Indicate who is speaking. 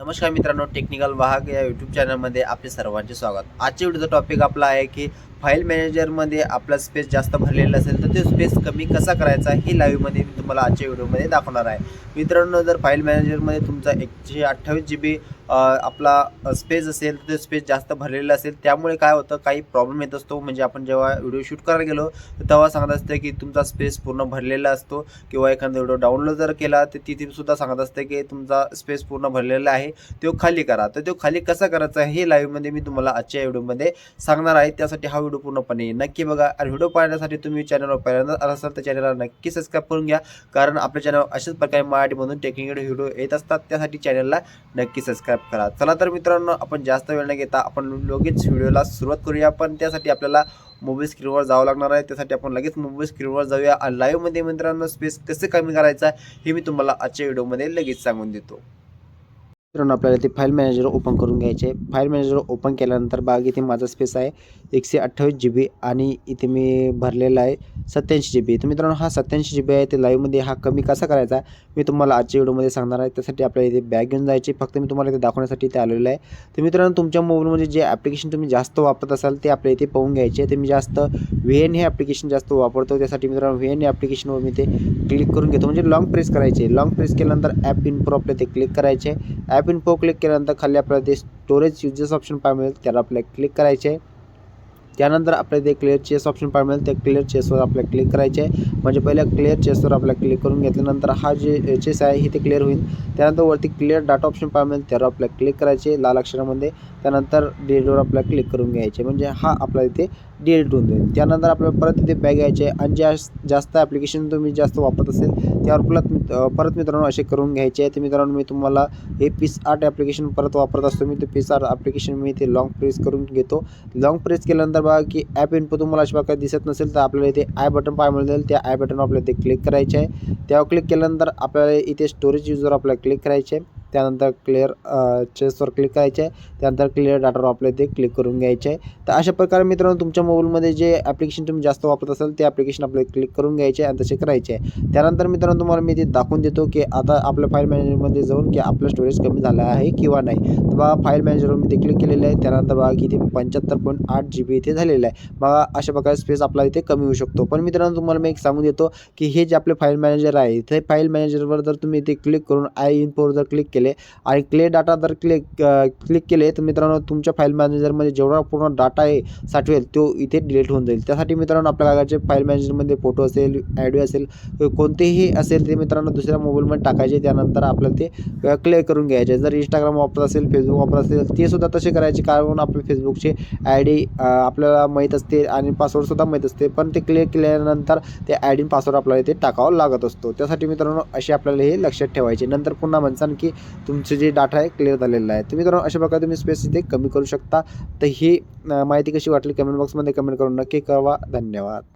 Speaker 1: नमस्कार मित्रांनो टेक्निकल वाहक या यूट्यूब चॅनलमध्ये आपले सर्वांचे स्वागत. आजच्या व्हिडिओचा टॉपिक आपला आहे की फाईल मॅनेजरमध्ये आपला स्पेस जास्त भरलेला असेल तर ते स्पेस कमी कसा करायचा हे लाईव्हमध्ये मी तुम्हाला आजच्या व्हिडिओमध्ये दाखवणार आहे. मित्रांनो जर फाईल मॅनेजरमध्ये तुमचा एकशे अठ्ठावीस जी बी आपला स्पेस असेल तर स्पेस जास्त भरलेला असेल. त्यामुळे काय होतं काही प्रॉब्लेम येत असतो. म्हणजे आपण जेव्हा व्हिडिओ शूट करायला गेलो तर तेव्हा सांगत असतं की तुमचा स्पेस पूर्ण भरलेला असतो. किंवा एखादा व्हिडिओ डाउनलोड जर केला तर तिथे सुद्धा सांगत असते की तुमचा स्पेस पूर्ण भरलेला आहे. तो खाली करा. तर तो खाली कसा करायचा हे लाईव्हमध्ये मी तुम्हाला आजच्या व्हिडिओमध्ये सांगणार आहे. त्यासाठी हा व्हिडिओ पूर्णपणे नक्की बघा. आणि व्हिडिओ पाहण्यासाठी तुम्ही चॅनलवर पहिल्यांदा असाल तर चॅनलला नक्की सबस्क्राईब करून घ्या. कारण आपल्या चॅनल अशाच प्रकारे मराठीमधून टेक्निकल व्हिडिओ येत असतात. त्यासाठी चॅनलला नक्की सबस्क्राईब करा. चला तर मित्रांनो आपण जास्त वेळ न घेता आपण लगेच व्हिडिओला सुरुवात करूया. पण त्यासाठी आपल्याला मोबाईल स्क्रीनवर जावं लागणार आहे. त्यासाठी आपण लगेच मोबाईल स्क्रीनवर जाऊया. आणि लाईव्हमध्ये मित्रांनो स्पेस कसे कमी करायचा हे मी तुम्हाला आजच्या व्हिडिओमध्ये लगेच सांगून देतो. मित्रांनो आपल्याला ते फाईल मॅनेजर ओपन करून घ्यायचे फाईल मॅनेजर ओपन केल्यानंतर बाग इथे माझा स्पेस आहे. एकशे अठ्ठावीस जी बी आणि इथे मी भरलेला आहे सत्याऐंशी जी बी तर मित्रांनो हा सत्याऐंशी जी बी आहे ते लाईव्हमध्ये हा कमी कसा करायचा मी तुम्हाला आजच्या व्हिडिओमध्ये सांगणार आहे. त्यासाठी आपल्याला इथे बॅग घेऊन जायची फक्त मी तुम्हाला इथे दाखवण्यासाठी इथे आलेलं आहे. तर मित्रांनो तुमच्या मोबाईलमध्ये जे ॲप्लिकेशन तुम्ही जास्त वापरत असाल ते आपल्या इथे पाहून घ्यायचे ते मी जास्त व्ही एन हे ॲप्लिकेशन जास्त वापरतो. त्यासाठी मित्रांनो व्ही एन ॲप्लिकेशनवर मी ते क्लिक करून घेतो. म्हणजे लॉंग प्रेस करायचे लॉंग प्रेस केल्यानंतर ॲप इन्फो आपल्या ते क्लिक करायचे ॲप इन्फो क्लिक केल्यानंतर खाली आपल्याला ते स्टोरेज युजेस ऑप्शन पाहायला मिळेल. त्याला आपल्याला क्लिक करायचे आहे. त्यानंतर आपल्याला ते क्लिअर चेस ऑप्शन पाहायला मिळेल. त्या क्लिअर चेसवर आपल्याला क्लिक करायचे आहे. म्हणजे पहिल्या क्लिअर चेसवर आपल्याला क्लिक करून घेतल्यानंतर हा जे चेस आहे हे ते क्लिअर होईल. त्यानंतर वरती क्लिअर डाटा ऑप्शन पाहायला मिळेल. त्यावर आपल्याला क्लिक करायचे लाल अक्षरामध्ये. त्यानंतर डेटवर आपल्याला क्लिक करून घ्यायचे म्हणजे हा आपला इथे डेट होऊन जाईल. त्यानंतर आपल्याला परत इथे बॅग घ्यायचे आणि ज्या जास्त ॲप्लिकेशन तुम्ही जास्त वापरत असेल त्यावर परत परत मित्रांनो असे करून घ्यायचे आहे. तर मित्रांनो मी तुम्हाला हे पीस आर्ट ॲप्लिकेशन परत वापरत असतो. मी ते पीस आर्ट ॲप्लिकेशन मी ते लॉंग प्रेस करून घेतो. लॉंग प्रेस केल्यानंतर बघा की ॲप इनपुट तुम्हाला अशा प्रकारे दिसत नसेल तर आपल्याला इथे आय बटन पाहायला मिळेल. त्या आय बटन आपल्याला ते क्लिक करायचे आहे. त्यावर क्लिक केल्यानंतर आपल्याला इथे स्टोरेज यूजवर आपल्याला क्लिक करायचे आहे. त्यानंतर क्लिअर चेसवर क्लिक करायचे. आहे त्यानंतर क्लिअर डाटावर आपल्याला ते क्लिक करून घ्यायचे. आहे तर अशा प्रकारे मित्रांनो तुमच्या मोबाईलमध्ये जे ॲप्लिकेशन तुम्ही जास्त वापरत असाल ते ॲप्लिकेशन आपल्याला क्लिक करून घ्यायचे आहे आणि तसे करायचे. आहे त्यानंतर मित्रांनो तुम्हाला मी ते दाखवून देतो की आता आपल्या फाईल मॅनेजरमध्ये जाऊन की आपलं स्टोरेज कमी झालं आहे किंवा नाही. तर बघा फाईल मॅनेजरवर मी ते क्लिक केलेलं आहे. त्यानंतर बघा की ते पंच्याहत्तर पॉईंट आठ जी बी इथे झालेलं आहे. बघा अशा प्रकारे स्पेस आपला इथे कमी होऊ शकतो. पण मित्रांनो तुम्हाला मी एक सांगून देतो की हे जे आपले फाईल मॅनेजर आहे ते फाईल मॅनेजरवर जर तुम्ही इथे क्लिक करून आय इनफोर जर क्लिक केले आणि क्ले डाटा जर क्लिक क्लिक केले तर मित्रांनो तुमच्या फाईल मॅनेजरमध्ये जेवढा पूर्ण डाटा आहे साठवेल तो इथे डिलीट होऊन जाईल. त्यासाठी मित्रांनो आपल्या कागाचे फाईल मॅनेजरमध्ये फोटो असेल ॲडिओ असेल कोणतेही असेल ते मित्रांनो दुसऱ्या मोबाईलमध्ये टाकायचे त्यानंतर आपल्याला ते क्लिअर करून घ्यायचे. जर इंस्टाग्राम वापरत असेल फेसबुक वापरत असेल ते सुद्धा तसे करायचे कारण आपले फेसबुकचे आय डी आपल्याला माहीत असते आणि पासवर्डसुद्धा माहीत असते. पण ते क्लिअर केल्यानंतर ते आय डी पासवर्ड आपल्याला इथे टाकावं लागत असतो. त्यासाठी मित्रांनो असे आपल्याला हे लक्षात ठेवायचे. नंतर पुन्हा म्हणसान की तुमचे जे डाटा आहे क्लिअर झालेला आहे. तर मित्रांनो अशा प्रकारे तुम्ही स्पेस इथे कमी करू शकता. तर ही माहिती कशी वाटली कमेंट बॉक्समध्ये कमेंट करून नक्की कळवा. धन्यवाद.